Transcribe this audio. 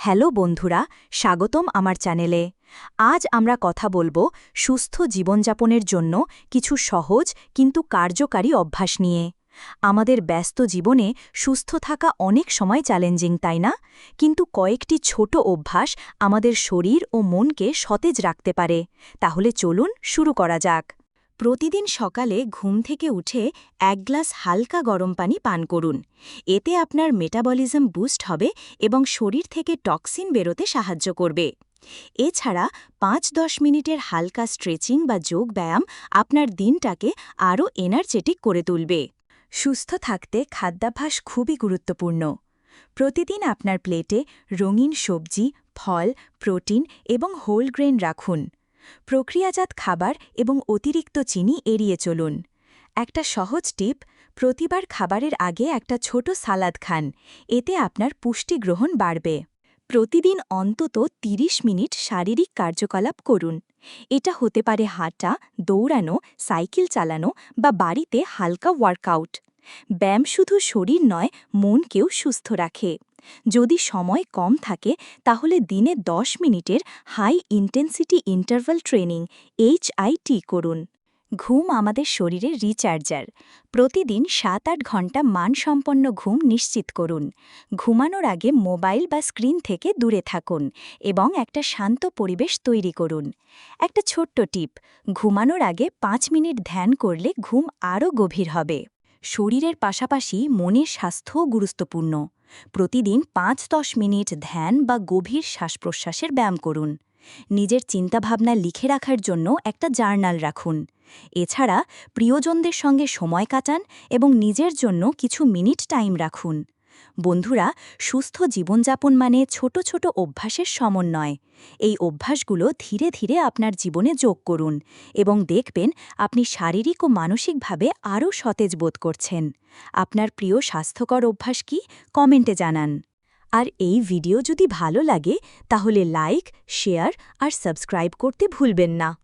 Hello বন্ধুরা, স্বাগতম আমার চ্যানেলে। আজ আমরা কথা বলব সুস্থ জীবনযাপনের জন্য কিছু সহজ কিন্তু কার্যকারী অভ্যাস নিয়ে। আমাদের ব্যস্ত জীবনে সুস্থ থাকা অনেক সময় চ্যালেঞ্জিং, তাই না? কিন্তু কয়েকটি ছোট অভ্যাস আমাদের শরীর ও মনকে সতেজ রাখতে পারে। তাহলে চলুন শুরু করা যাক। প্রতিদিন সকালে ঘুম থেকে উঠে এক গ্লাস হালকা গরম পানি পান করুন। এতে আপনার মেটাবলিজম বুস্ট হবে এবং শরীর থেকে টক্সিন বেরোতে সাহায্য করবে। এছাড়া পাঁচ দশ মিনিটের হালকা স্ট্রেচিং বা যোগ ব্যায়াম আপনার দিনটাকে আরও এনার্জেটিক করে তুলবে। সুস্থ থাকতে খাদ্যাভ্যাস খুবই গুরুত্বপূর্ণ। প্রতিদিন আপনার প্লেটে রঙিন সবজি, ফল, প্রোটিন এবং হোল গ্রেন রাখুন। প্রক্রিয়াজাত খাবার এবং অতিরিক্ত চিনি এড়িয়ে চলুন। একটা সহজ টিপ, প্রতিবার খাবারের আগে একটা ছোট সালাদ খান, এতে আপনার পুষ্টি গ্রহণ বাড়বে। প্রতিদিন অন্তত ৩০ মিনিট শারীরিক কার্যকলাপ করুন। এটা হতে পারে হাঁটা, দৌড়ানো, সাইকেল চালানো বা বাড়িতে হালকা ওয়ার্কআউট। ব্যায়াম শুধু শরীর নয়, মনকেও সুস্থ রাখে। যদি সময় কম থাকে, তাহলে দিনে ১০ মিনিটের high intensity interval training HIIT করুন। ঘুম আমাদের শরীরের রিচার্জার। প্রতিদিন সাত আট ঘণ্টা মানসম্পন্ন ঘুম নিশ্চিত করুন। ঘুমানোর আগে মোবাইল বা স্ক্রিন থেকে দূরে থাকুন এবং একটা শান্ত পরিবেশ তৈরি করুন। একটা ছোট্ট টিপ, ঘুমানোর আগে পাঁচ মিনিট ধ্যান করলে ঘুম আরও গভীর হবে। শরীরের পাশাপাশি মনের স্বাস্থ্যও গুরুত্বপূর্ণ। প্রতিদিন পাঁচ দশ মিনিট ধ্যান বা গভীর শ্বাস প্রশ্বাসের ব্যায়াম করুন। নিজের চিন্তাভাবনা লিখে রাখার জন্য একটা জার্নাল রাখুন। এছাড়া প্রিয়জনদের সঙ্গে সময় কাটান এবং নিজের জন্য কিছু মিনিট টাইম রাখুন। বন্ধুরা, সুস্থ জীবনযাপন মানে ছোট ছোট অভ্যাসের সমন্বয়। এই অভ্যাসগুলো ধীরে ধীরে আপনার জীবনে যোগ করুন এবং দেখবেন আপনি শারীরিক ও মানসিকভাবে আরও সতেজ বোধ করছেন। আপনার প্রিয় স্বাস্থ্যকর অভ্যাস কি? কমেন্টে জানান। আর এই ভিডিও যদি ভালো লাগে, তাহলে লাইক, শেয়ার আর সাবস্ক্রাইব করতে ভুলবেন না।